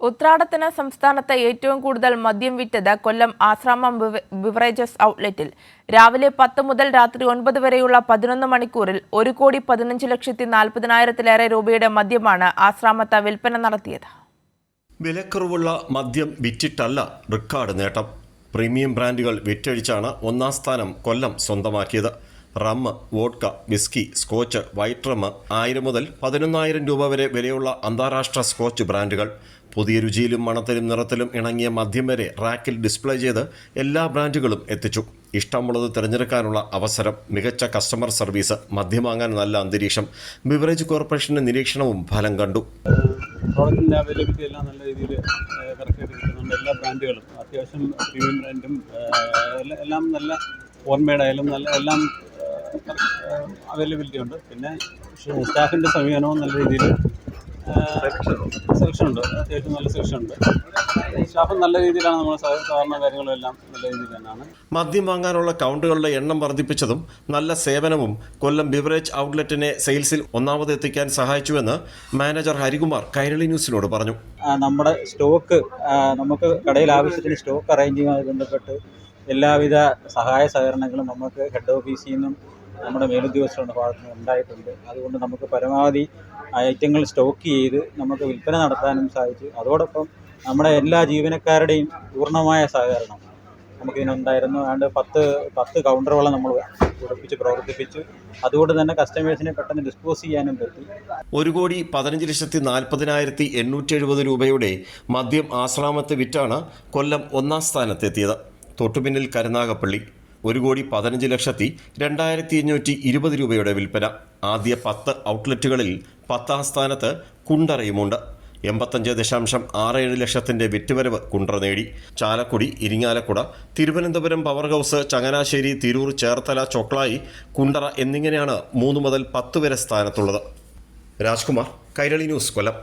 ഉത്രാടത്തിന് സംസ്ഥാനത്ത് ഏറ്റവും കൂടുതൽ മദ്യം വിറ്റത് കൊല്ലം ആശ്രാമം ബിവ- ബിവറേജസ് ഔട്ട്ലെറ്റിൽ. രാവിലെ പത്ത് മുതൽ രാത്രി ഒൻപത് വരെയുള്ള പതിനൊന്ന് മണിക്കൂറിൽ ഒരു കോടി പതിനഞ്ച് ലക്ഷത്തി നാൽപ്പതിനായിരത്തിലേറെ രൂപയുടെ മദ്യമാണ് ആശ്രാമത്ത് വിൽപ്പന നടത്തിയത്. വിലക്കുറവുള്ള മദ്യം വിറ്റിട്ടല്ല റിക്കാർഡ് നേട്ടം. പ്രീമിയം ബ്രാൻഡുകൾ വിറ്റഴിച്ചാണ് ഒന്നാം സ്ഥാനം കൊല്ലം സ്വന്തമാക്കിയത്. Rum vodka whisky scotch white rum ആയിരം മുതൽ പതിനൊന്നായിരം രൂപ വരെ വിലയുള്ള അന്താരാഷ്ട്ര സ്കോച്ച് ബ്രാൻഡുകൾ. പുതിയ രുചിയിലും മണത്തിലും നിറത്തിലും ഇണങ്ങിയ മദ്യം വരെ റാക്കിൽ ഡിസ്പ്ലേ ചെയ്ത് എല്ലാ ബ്രാൻഡുകളും എത്തിച്ചു. ഇഷ്ടമുള്ളത് തിരഞ്ഞെടുക്കാനുള്ള അവസരം മികച്ച കസ്റ്റമർ സർവീസ് മദ്യം വാങ്ങാൻ നല്ല അന്തരീക്ഷം ബിവറേജ് കോർപ്പറേഷന്റെ നിരീക്ഷണവും ഫലം കണ്ടു. പ്രോഡക്റ്റിന്റെ അവൈലബിലിറ്റി എല്ലാം നല്ല രീതിയിൽ കറക്റ്റായിട്ട് കിട്ടുന്നുണ്ട്. എല്ലാ ബ്രാൻഡുകളും അത്യാവശ്യം പ്രീമിയം ബ്രാൻഡും എല്ലാം നല്ല ഫോർമേഡ് ആയാലും നല്ല എല്ലാം അവൈലബിലിറ്റി ഉണ്ട്. പിന്നെ സ്റ്റാഫിന്റെ സമീപനവും നല്ല രീതിയിൽ സെലക്ഷൻ ഉണ്ട്. അത്യാവശ്യം നല്ല സെലക്ഷൻ ഉണ്ട്. സ്റ്റാഫും നല്ല രീതിയിലാണ് നമ്മൾ സാധാരണ കാര്യങ്ങളെല്ലാം നല്ല രീതിയിൽ തന്നെയാണ്. മദ്യം വാങ്ങാനുള്ള കൗണ്ടുകളുടെ എണ്ണം വർദ്ധിപ്പിച്ചതും നല്ല സേവനവും കൊല്ലം ബിവറേജ് ഔട്ട്ലെറ്റിനെ സെയിൽസിൽ ഒന്നാമത് എത്തിക്കാൻ സഹായിച്ചുവെന്ന് മാനേജർ ഹരികുമാർ കൈരളി ന്യൂസിനോട് പറഞ്ഞു. നമ്മുടെ സ്റ്റോക്ക് നമുക്ക് കടയിൽ ആവശ്യത്തിന് സ്റ്റോക്ക് അറേഞ്ചുമായി ബന്ധപ്പെട്ട് എല്ലാവിധ സഹായ സഹകരണങ്ങളും നമുക്ക് ഹെഡ് ഓഫീസിൽ നിന്നും നമ്മുടെ മേലുദ്യോഗസ്ഥരുടെ ഭാഗത്ത് നിന്ന് ഉണ്ടായിട്ടുണ്ട്. അതുകൊണ്ട് നമുക്ക് പരമാവധി ഐറ്റങ്ങൾ സ്റ്റോക്ക് ചെയ്ത് നമുക്ക് വിൽപ്പന നടത്താനും സാധിച്ചു. അതോടൊപ്പം നമ്മുടെ എല്ലാ ജീവനക്കാരുടെയും പൂർണമായ സഹകരണം നമുക്കിതിനുണ്ടായിരുന്നു. അതുകൊണ്ട് പത്ത് പത്ത് കൗണ്ടറുകളെ നമ്മൾ ഉറപ്പിച്ച് പ്രവർത്തിപ്പിച്ചു. അതുകൊണ്ട് തന്നെ കസ്റ്റമേഴ്സിനെ പെട്ടെന്ന് ഡിസ്പോസ് ചെയ്യാനും പറ്റി. ഒരു കോടി പതിനഞ്ച് ലക്ഷത്തി നാൽപ്പതിനായിരത്തി എണ്ണൂറ്റി എഴുപത് രൂപയുടെ മദ്യം ആശ്രാമത്ത് വിറ്റാണ് കൊല്ലം ഒന്നാം സ്ഥാനത്തെത്തിയത്. തൊട്ടുപിന്നിൽ കരുനാഗപ്പള്ളി. ഒരു കോടി പതിനഞ്ച് ലക്ഷത്തി രണ്ടായിരത്തി അഞ്ഞൂറ്റി ഇരുപത് രൂപയുടെ വിൽപ്പന. ആദ്യ പത്ത് ഔട്ട്ലെറ്റുകളിൽ പത്താം സ്ഥാനത്ത് കുണ്ടറയുമുണ്ട്. എൺപത്തഞ്ച് ദശാംശം ആറ് ഏഴ് ലക്ഷത്തിന്റെ വിറ്റുവരവ് കുണ്ടർ നേടി. ചാലക്കുടി ഇരിങ്ങാലക്കുട തിരുവനന്തപുരം പവർ ഹൗസ് ചങ്ങനാശ്ശേരി തിരൂർ ചേർത്തല ചൊക്ലായി കുണ്ടറ എന്നിങ്ങനെയാണ് മൂന്ന് മുതൽ പത്ത് വരെ സ്ഥാനത്തുള്ളത്. രാജ്കുമാർ കൈരളി ന്യൂസ് കൊല്ലം.